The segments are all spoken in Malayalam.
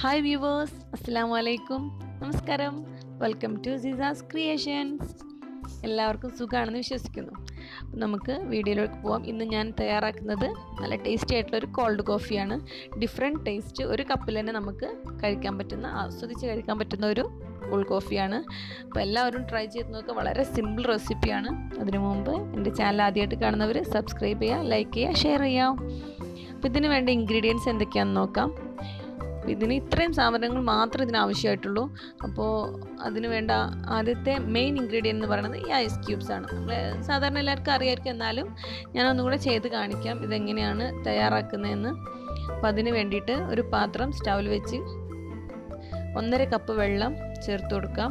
ഹായ് വ്യൂവേഴ്സ് അസ്സാം വലൈക്കും നമസ്കാരം വെൽക്കം ടു സിസാസ് ക്രിയേഷൻസ് എല്ലാവർക്കും സുഖമാണെന്ന് വിശ്വസിക്കുന്നു. നമുക്ക് വീഡിയോയിലേക്ക് പോവാം. ഇന്ന് ഞാൻ തയ്യാറാക്കുന്നത് നല്ല ടേസ്റ്റി ആയിട്ടുള്ള ഒരു കോൾഡ് കോഫിയാണ് ഡിഫറെന്റ് ടേസ്റ്റ് ഒരു കപ്പിൽ തന്നെ നമുക്ക് കഴിക്കാൻ പറ്റുന്ന ആസ്വദിച്ച് കഴിക്കാൻ പറ്റുന്ന ഒരു കോൾഡ് കോഫിയാണ് അപ്പോൾ എല്ലാവരും ട്രൈ ചെയ്ത് നോക്കുക വളരെ സിമ്പിൾ റെസിപ്പിയാണ് അതിനു മുമ്പ് എന്റെ ചാനൽ ആദ്യമായിട്ട് കാണുന്നവർ സബ്സ്ക്രൈബ് ചെയ്യുക ലൈക്ക് ചെയ്യുക ഷെയർ ചെയ്യുക. അപ്പോൾ ഇതിന് വേണ്ട ഇൻഗ്രീഡിയൻസ് എന്തൊക്കെയാണെന്ന് നോക്കാം. ഇതിന് ഇത്രയും സാധനങ്ങൾ മാത്രം ഇതിന് ആവശ്യമായിട്ടുള്ളൂ അപ്പോൾ അതിന് വേണ്ട ആദ്യത്തെ മെയിൻ ഇൻഗ്രീഡിയന്റ് എന്ന് പറയുന്നത് ഈ ഐസ് ക്യൂബ്സ് ആണ്. നമ്മൾ സാധാരണ എല്ലാവർക്കും അറിയാമായിരിക്കും എന്നാലും ഞാൻ കൂടെ ചെയ്ത് കാണിക്കാം ഇതെങ്ങനെയാണ് തയ്യാറാക്കുന്നതെന്ന്. അപ്പോൾ അതിന് വേണ്ടിയിട്ട് ഒരു പാത്രം സ്റ്റൗവിൽ വെച്ച് ഒന്നര കപ്പ് വെള്ളം ചേർത്ത് കൊടുക്കാം.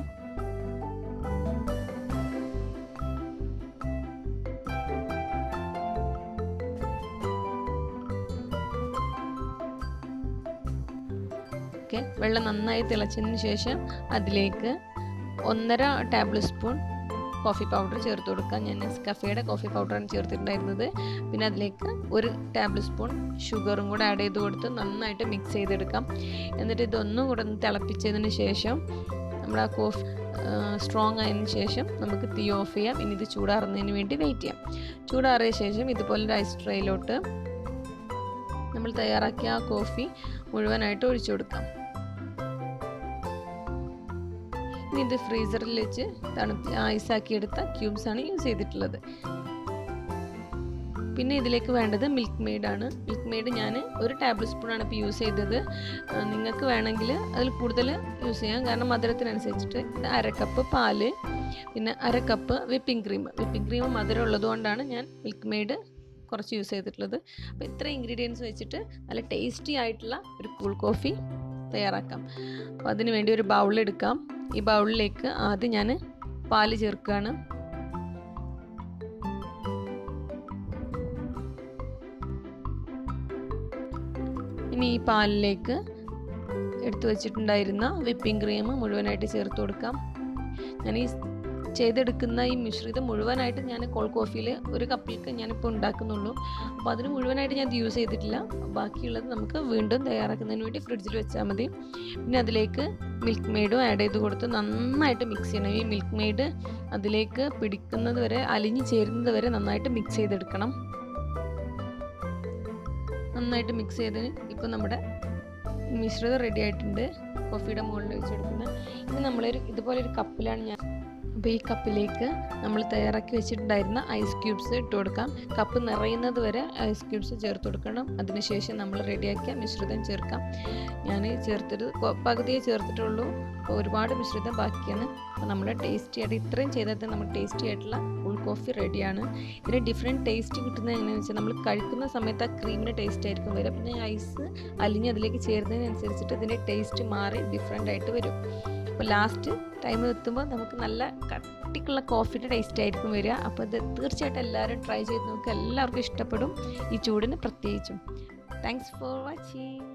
ഓക്കെ വെള്ളം നന്നായി തിളച്ചതിന് ശേഷം അതിലേക്ക് ഒന്നര ടേബിൾ സ്പൂൺ കോഫി പൗഡർ ചേർത്ത് കൊടുക്കാം. ഞാൻ നെസ്കഫയുടെ കോഫി പൗഡറാണ് ചേർത്തിട്ടുണ്ടായിരുന്നത്. പിന്നെ അതിലേക്ക് ഒരു ടേബിൾ സ്പൂൺ ഷുഗറും കൂടെ ആഡ് ചെയ്ത് കൊടുത്ത് നന്നായിട്ട് മിക്സ് ചെയ്തെടുക്കാം. എന്നിട്ട് ഇതൊന്നും കൂടെ ഒന്ന് തിളപ്പിച്ചതിന് ശേഷം നമ്മുടെ ആ കോഫി സ്ട്രോങ് ആയതിന് ശേഷം നമുക്ക് തീ ഓഫ് ചെയ്യാം. ഇനി ഇത് ചൂടാറുന്നതിന് വേണ്ടി വെയിറ്റ് ചെയ്യാം. ചൂടാറിയ ശേഷം ഇതുപോലെ ഒരു ഐസ് ട്രേയിലോട്ട് നമ്മൾ തയ്യാറാക്കിയ ആ കോഫി മുഴുവനായിട്ട് ഒഴിച്ചു കൊടുക്കാം. ഇനി ഇത് ഫ്രീസറിൽ വെച്ച് തണുപ്പ് ക്യൂബ്സ് ആണ് യൂസ് ചെയ്തിട്ടുള്ളത്. പിന്നെ ഇതിലേക്ക് വേണ്ടത് മിൽക്ക് മെയ്ഡ് ആണ്. മിൽക്ക് മെയ്ഡ് ഞാൻ ഒരു ടേബിൾ സ്പൂൺ ആണ് ഇപ്പോൾ യൂസ് ചെയ്തത്. നിങ്ങൾക്ക് വേണമെങ്കിൽ അതിൽ കൂടുതൽ യൂസ് ചെയ്യാം. കാരണം മധുരത്തിനനുസരിച്ചിട്ട് ഇത് അര കപ്പ് പാൽ പിന്നെ അര cup whipping cream. Whipping cream മധുരം ഉള്ളതുകൊണ്ടാണ് ഞാൻ മിൽക്ക് മെയ്ഡ് കുറച്ച് യൂസ് ചെയ്തിട്ടുള്ളത്. അപ്പോൾ ഇത്ര ഇൻഗ്രീഡിയൻസ് വെച്ചിട്ട് നല്ല ടേസ്റ്റി ആയിട്ടുള്ള ഒരു കൂൾ കോഫി തയ്യാറാക്കാം. അപ്പോൾ അതിന് വേണ്ടി ഒരു ബൗളെടുക്കാം ഈ ബൗളിലേക്ക് ആദ്യം ഞാൻ പാൽ ചേർക്കുകയാണ് ഇനി ഈ പാലിലേക്ക് എടുത്തു വച്ചിട്ടുണ്ടായിരുന്ന വിപ്പിംഗ് ക്രീം മുഴുവനായിട്ട് ചേർത്ത് കൊടുക്കാം. ഞാൻ ഈ ചെയ്തെടുക്കുന്ന ഈ മിശ്രിതം മുഴുവനായിട്ട് ഞാൻ കോൾ കോഫിയിൽ ഒരു കപ്പിലേക്ക് ഞാനിപ്പോൾ ഉണ്ടാക്കുന്നുള്ളൂ. അപ്പോൾ അതിന് മുഴുവനായിട്ട് ഞാൻ യൂസ് ചെയ്തിട്ടില്ല. ബാക്കിയുള്ളത് നമുക്ക് വീണ്ടും തയ്യാറാക്കുന്നതിന് വേണ്ടി ഫ്രിഡ്ജിൽ വെച്ചാൽ മതി. പിന്നെ അതിലേക്ക് മിൽക്ക് മെയ്ഡും ആഡ് ചെയ്ത് കൊടുത്ത് നന്നായിട്ട് മിക്സ് ചെയ്യണം. ഈ മിൽക്ക് മെയ്ഡ് അതിലേക്ക് പിടിക്കുന്നത് വരെ അലിഞ്ഞു ചേരുന്നത് വരെ നന്നായിട്ട് മിക്സ് ചെയ്തെടുക്കണം. നന്നായിട്ട് മിക്സ് ചെയ്തതിന് ഇപ്പോൾ നമ്മുടെ മിശ്രിതം റെഡി ആയിട്ടുണ്ട്. കോഫിയുടെ മുകളിൽ വെച്ചെടുക്കുന്നത്. ഇനി നമ്മളൊരു ഇതുപോലെ ഒരു കപ്പിലാണ് ഞാൻ അപ്പോൾ ഈ കപ്പിലേക്ക് നമ്മൾ തയ്യാറാക്കി വെച്ചിട്ടുണ്ടായിരുന്ന ഐസ് ക്യൂബ്സ് ഇട്ട് കൊടുക്കാം. കപ്പ് നിറയുന്നത് വരെ ഐസ് ക്യൂബ്സ് ചേർത്ത് കൊടുക്കണം. അതിനുശേഷം നമ്മൾ റെഡിയാക്കിയ മിശ്രിതം ചേർക്കാം. ഞാൻ ചേർത്തിട്ട് പകുതിയെ ചേർത്തിട്ടുള്ളൂ. അപ്പോൾ ഒരുപാട് മിശ്രിതം ബാക്കിയാണ്. അപ്പോൾ നമ്മൾ ടേസ്റ്റി ആയിട്ട് ഇത്രയും ചെയ്താൽ നമ്മൾ ടേസ്റ്റി ആയിട്ടുള്ള ഫുൾ കോഫി റെഡിയാണ് ഇതിന് ഡിഫറെന്റ് ടേസ്റ്റ് കിട്ടുന്നത് എങ്ങനെയാണെന്ന് വെച്ചാൽ നമ്മൾ കഴിക്കുന്ന സമയത്ത് ആ ക്രീമിന്റെ ടേസ്റ്റ് ആയിരിക്കും വരിക. പിന്നെ ഐസ് അലിഞ്ഞ് അതിലേക്ക് ചേരുന്നതിനനുസരിച്ചിട്ട് ഇതിന്റെ ടേസ്റ്റ് മാറി ഡിഫറെന്റ് ആയിട്ട് വരും. അപ്പോൾ ലാസ്റ്റ് ടൈം എത്തുമ്പോൾ നമുക്ക് നല്ല കട്ടിക്കുള്ള കോഫിയുടെ ടേസ്റ്റ് ആയിരിക്കും വരിക. അപ്പോൾ ഇത് തീർച്ചയായിട്ടും എല്ലാവരും ട്രൈ ചെയ്ത് നോക്കുക എല്ലാവർക്കും ഇഷ്ടപ്പെടും. ഈ ചൂടിന് പ്രത്യേകിച്ചും. Thanks for watching